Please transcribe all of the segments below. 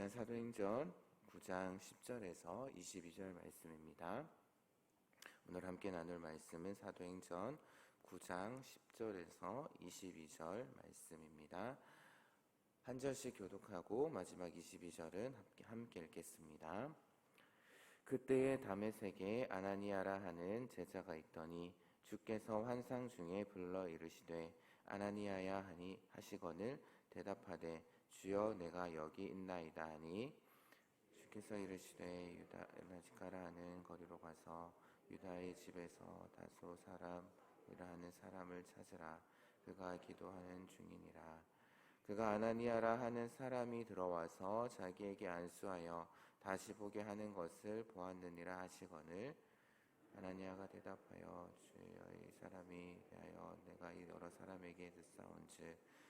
시간 사도행전 9장 10절에서 22절 말씀입니다. 오늘 함께 나눌 말씀은 사도행전 9장 10절에서 22절 말씀입니다. 한 절씩 교독하고 마지막 22절은 함께, 함께 읽겠습니다. 그때에 담에색에 아나니아라 하는 제자가 있더니 주께서 환상 중에 불러 이르시되 아나니아야 하니 하시거늘 대답하되 주여 내가 여기 있나이다 하니 주께서 이르시되 유다 엘라지카라 하는 거리로 가서 유다의 집에서 다소 사람이라 하는 사람을 찾으라. 그가 기도하는 중이니라. 그가 아나니아라 하는 사람이 들어와서 자기에게 안수하여 다시 보게 하는 것을 보았느니라 하시거늘 아나니아가 대답하여 주여 이 사람이 대하여 내가 이 여러 사람에게 듣사온즉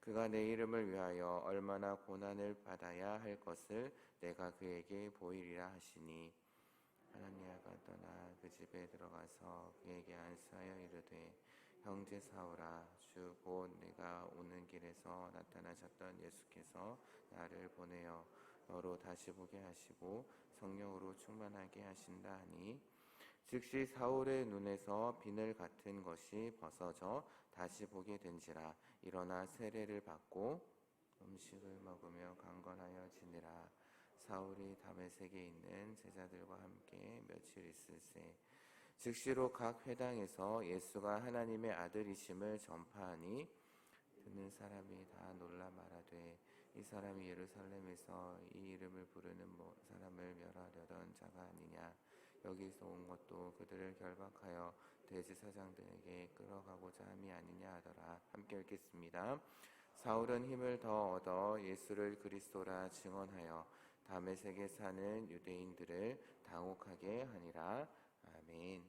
그가 내 이름을 위하여 얼마나 고난을 받아야 할 것을 내가 그에게 보이리라 하시니. 하나니아가 떠나 그 집에 들어가서 그에게 안수하여 이르되 형제 사오라 주 곧 내가 오는 길에서 나타나셨던 예수께서 나를 보내어 너로 다시 보게 하시고 성령으로 충만하게 하신다 하니 즉시 사울의 눈에서 비늘 같은 것이 벗어져 다시 보게 된지라. 일어나 세례를 받고 음식을 먹으며 강건하여 지내라. 사울이 다메섹에 있는 제자들과 함께 며칠 있을새 즉시로 각 회당에서 예수가 하나님의 아들이심을 전파하니 듣는 사람이 다 놀라 말하되 이 사람이 예루살렘에서 이 이름을 부르는 사람을 멸하려던 자가 아니냐 여기서 온 것도 그들을 결박하여 대제사장들에게 끌어가고자 함이 아니냐 하더라 함께 읽겠습니다 사울은 힘을 더 얻어 예수를 그리스도라 증언하여 다메섹에 사는 유대인들을 당혹하게 하니라 아멘.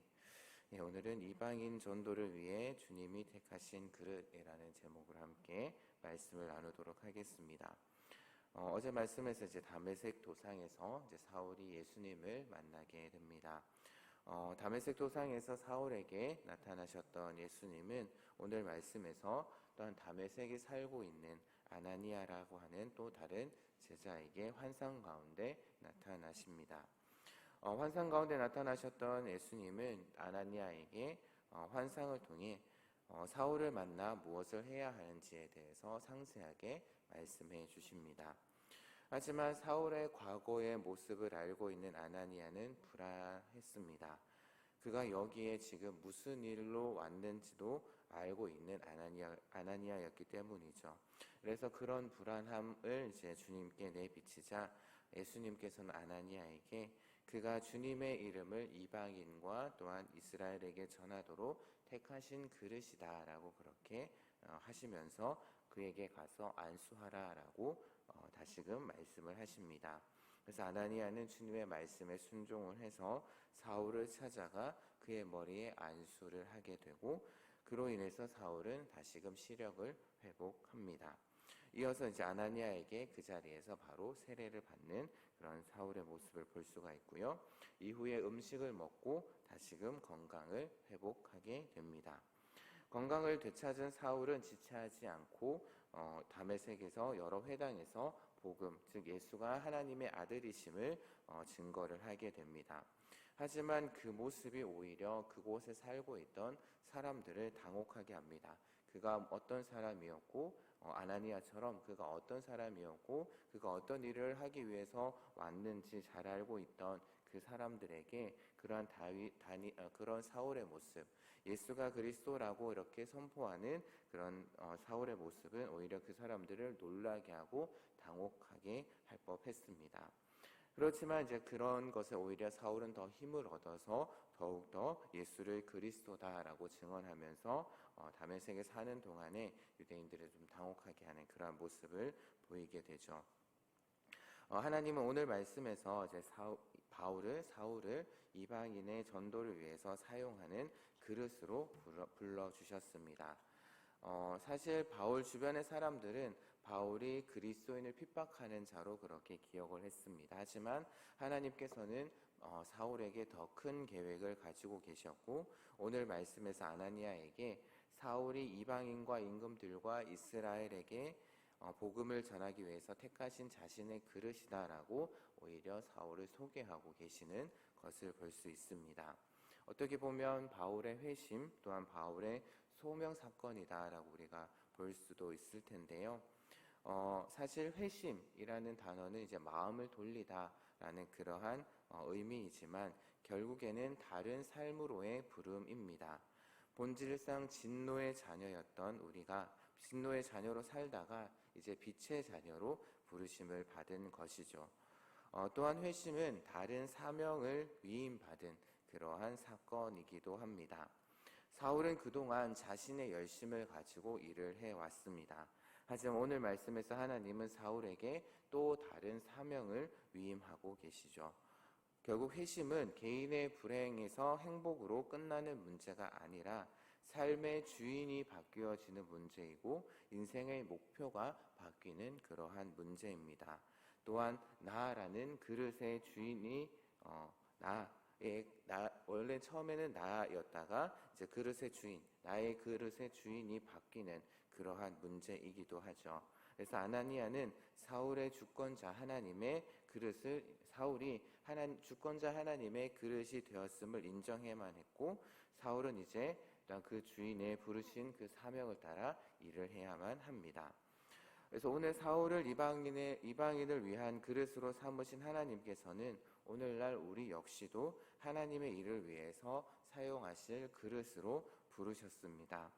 네, 오늘은 이방인 전도를 위해 주님이 택하신 그릇이라는 제목을 함께 말씀을 나누도록 하겠습니다. 어, 제 말씀에서 이제 다메섹 도상에서 이제 사울이 예수님을 만나게 됩니다. 어, 다메섹 도상에서 사울에게 나타나셨던 예수님은 오늘 말씀에서 또한 다메섹에 살고 있는 아나니아라고 하는 또 다른 제자에게 환상 가운데 나타나십니다. 어, 환상 가운데 나타나셨던 예수님은 아나니아에게 어, 환상을 통해 어, 사울을 만나 무엇을 해야 하는지에 대해서 상세하게 말씀해 주십니다. 하지만 사울의 과거의 모습을 알고 있는 아나니아는 불안했습니다. 그가 여기에 지금 무슨 일로 왔는지도 알고 있는 아나니아, 아나니아였기 때문이죠. 그래서 그런 불안함을 이제 주님께 내비치자 예수님께서는 아나니아에게 그가 주님의 이름을 이방인과 또한 이스라엘에게 전하도록 택하신 그릇이다라고 그렇게 어, 하시면서 그에게 가서 안수하라라고 어, 다시금 말씀을 하십니다. 그래서 아나니아는 주님의 말씀에 순종을 해서 사울을 찾아가 그의 머리에 안수를 하게 되고 그로 인해서 사울은 다시금 시력을 회복합니다. 이어서 이제 아나니아에게 그 자리에서 바로 세례를 받는 그런 사울의 모습을 볼 수가 있고요. 이후에 음식을 먹고 다시금 건강을 회복하게 됩니다. 건강을 되찾은 사울은 지체하지 않고 어, 다메섹에서 여러 회당에서 복음, 즉 예수가 하나님의 아들이심을 어, 증거를 하게 됩니다. 하지만 그 모습이 오히려 그곳에 살고 있던 사람들을 당혹하게 합니다. 그가 어떤 사람이었고 어, 아나니아처럼 그가 어떤 사람이었고 그가 어떤 일을 하기 위해서 왔는지 잘 알고 있던 그 사람들에게 그러한 다윗 다니 어, 그런 사울의 모습 예수가 그리스도라고 이렇게 선포하는 그런 어, 사울의 모습은 오히려 그 사람들을 놀라게 하고 당혹하게 할 법했습니다. 그렇지만 이제 그런 것에 오히려 사울은 더 힘을 얻어서 더욱더 예수를 그리스도다라고 증언하면서 어, 다메섹에 사는 동안에 유대인들을 좀 당혹하게 하는 그러한 모습을 보이게 되죠. 어, 하나님은 오늘 말씀에서 이제 사 바울을 사울을 이방인의 전도를 위해서 사용하는 그릇으로 불러 주셨습니다. 어, 사실 바울 주변의 사람들은 바울이 그리스도인을 핍박하는 자로 그렇게 기억을 했습니다. 하지만 하나님께서는 어, 사울에게 더 큰 계획을 가지고 계셨고 오늘 말씀에서 아나니아에게 사울이 이방인과 임금들과 이스라엘에게 어, 복음을 전하기 위해서 택하신 자신의 그릇이다라고 오히려 사울을 소개하고 계시는 것을 볼 수 있습니다. 어떻게 보면 바울의 회심 또한 바울의 소명 사건이다라고 우리가 볼 수도 있을 텐데요. 어, 사실 회심이라는 단어는 이제 마음을 돌리다라는 그러한 어, 의미이지만 결국에는 다른 삶으로의 부름입니다. 본질상 진노의 자녀였던 우리가 진노의 자녀로 살다가 이제 빛의 자녀로 부르심을 받은 것이죠. 어, 또한 회심은 다른 사명을 위임받은 그러한 사건이기도 합니다. 사울은 그동안 자신의 열심을 가지고 일을 해왔습니다. 하지만 오늘 말씀에서 하나님은 사울에게 또 다른 사명을 위임하고 계시죠. 결국 회심은 개인의 불행에서 행복으로 끝나는 문제가 아니라 삶의 주인이 바뀌어지는 문제이고 인생의 목표가 바뀌는 그러한 문제입니다. 또한 나라는 그릇의 주인이 어, 나의 나 원래 처음에는 나였다가 이제 그릇의 주인 나의 그릇의 주인이 바뀌는 그러한 문제이기도 하죠. 그래서 아나니아는 사울의 주권자 하나님의 그릇을 사울이 하나 주권자 하나님의 그릇이 되었음을 인정해만 했고 사울은 이제 그 주인의 부르신 그 사명을 따라 일을 해야만 합니다. 그래서 오늘 사울을 이방인의 이방인을 위한 그릇으로 삼으신 하나님께서는 오늘날 우리 역시도 하나님의 일을 위해서 사용하실 그릇으로 부르셨습니다.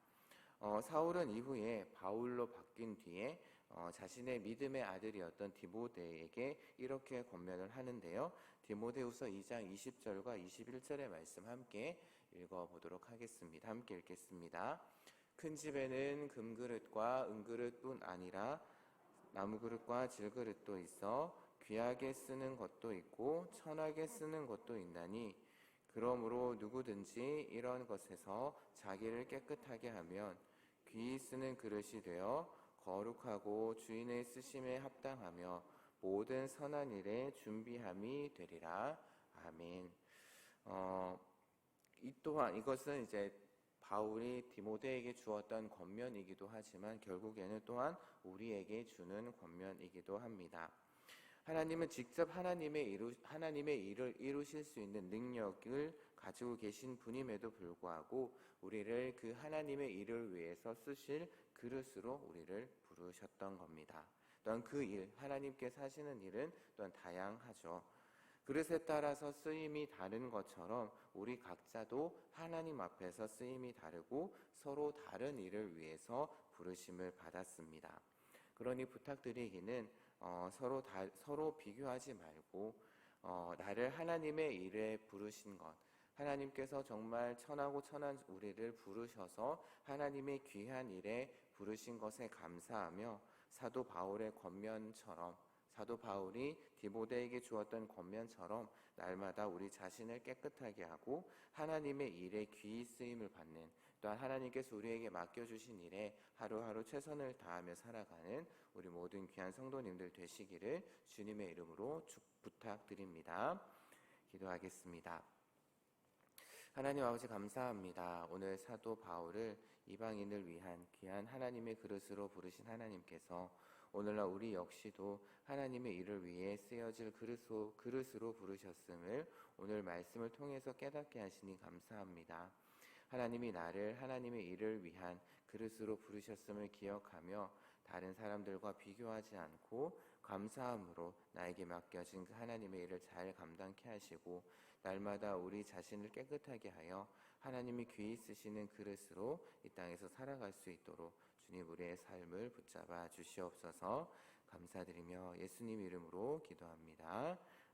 어, 사울은 이후에 바울로 바뀐 뒤에 어, 자신의 믿음의 아들이었던 디모데에게 이렇게 권면을 하는데요. 디모데후서 2장 20절과 21절의 말씀 함께 읽어보도록 하겠습니다. 함께 읽겠습니다. 큰 집에는 금그릇과 은그릇뿐 아니라 나무그릇과 질그릇도 있어 귀하게 쓰는 것도 있고 천하게 쓰는 것도 있나니 그러므로 누구든지 이런 것에서 자기를 깨끗하게 하면 귀히 쓰는 그릇이 되어 거룩하고 주인의 쓰심에 합당하며 모든 선한 일에 준비함이 되리라. 아멘. 어, 이 또한 이것은 이제 바울이 디모데에게 주었던 권면이기도 하지만 결국에는 또한 우리에게 주는 권면이기도 합니다. 하나님은 직접 하나님의 이루, 하나님의 일을 이루실 수 있는 능력을 가지고 계신 분임에도 불구하고 우리를 그 하나님의 일을 위해서 쓰실 그릇으로 우리를 부르셨던 겁니다. 또한 그 일, 하나님께서 하시는 일은 또한 다양하죠. 그릇에 따라서 쓰임이 다른 것처럼 우리 각자도 하나님 앞에서 쓰임이 다르고 서로 다른 일을 위해서 부르심을 받았습니다. 그러니 부탁드리기는 어, 서로 다, 서로 비교하지 말고 어, 나를 하나님의 일에 부르신 것, 하나님께서 정말 천하고 천한 우리를 부르셔서 하나님의 귀한 일에 부르신 것에 감사하며 사도 바울의 권면처럼 사도 바울이 디모데에게 주었던 권면처럼 날마다 우리 자신을 깨끗하게 하고 하나님의 일에 귀히 쓰임을 받는 또한 하나님께서 우리에게 맡겨주신 일에 하루하루 최선을 다하며 살아가는 우리 모든 귀한 성도님들 되시기를 주님의 이름으로 축 부탁드립니다. 기도하겠습니다. 하나님 아버지 감사합니다. 오늘 사도 바울을 이방인을 위한 귀한 하나님의 그릇으로 부르신 하나님께서 오늘날 우리 역시도 하나님의 일을 위해 쓰여질 그릇으로, 그릇으로 부르셨음을 오늘 말씀을 통해서 깨닫게 하시니 감사합니다. 하나님이 나를 하나님의 일을 위한 그릇으로 부르셨음을 기억하며 다른 사람들과 비교하지 않고 감사함으로 나에게 맡겨진 그 하나님의 일을 잘 감당케 하시고 날마다 우리 자신을 깨끗하게 하여 하나님이 귀히 쓰시는 그릇으로 이 땅에서 살아갈 수 있도록 주님 우리의 삶을 붙잡아 주시옵소서 감사드리며 예수님 이름으로 기도합니다.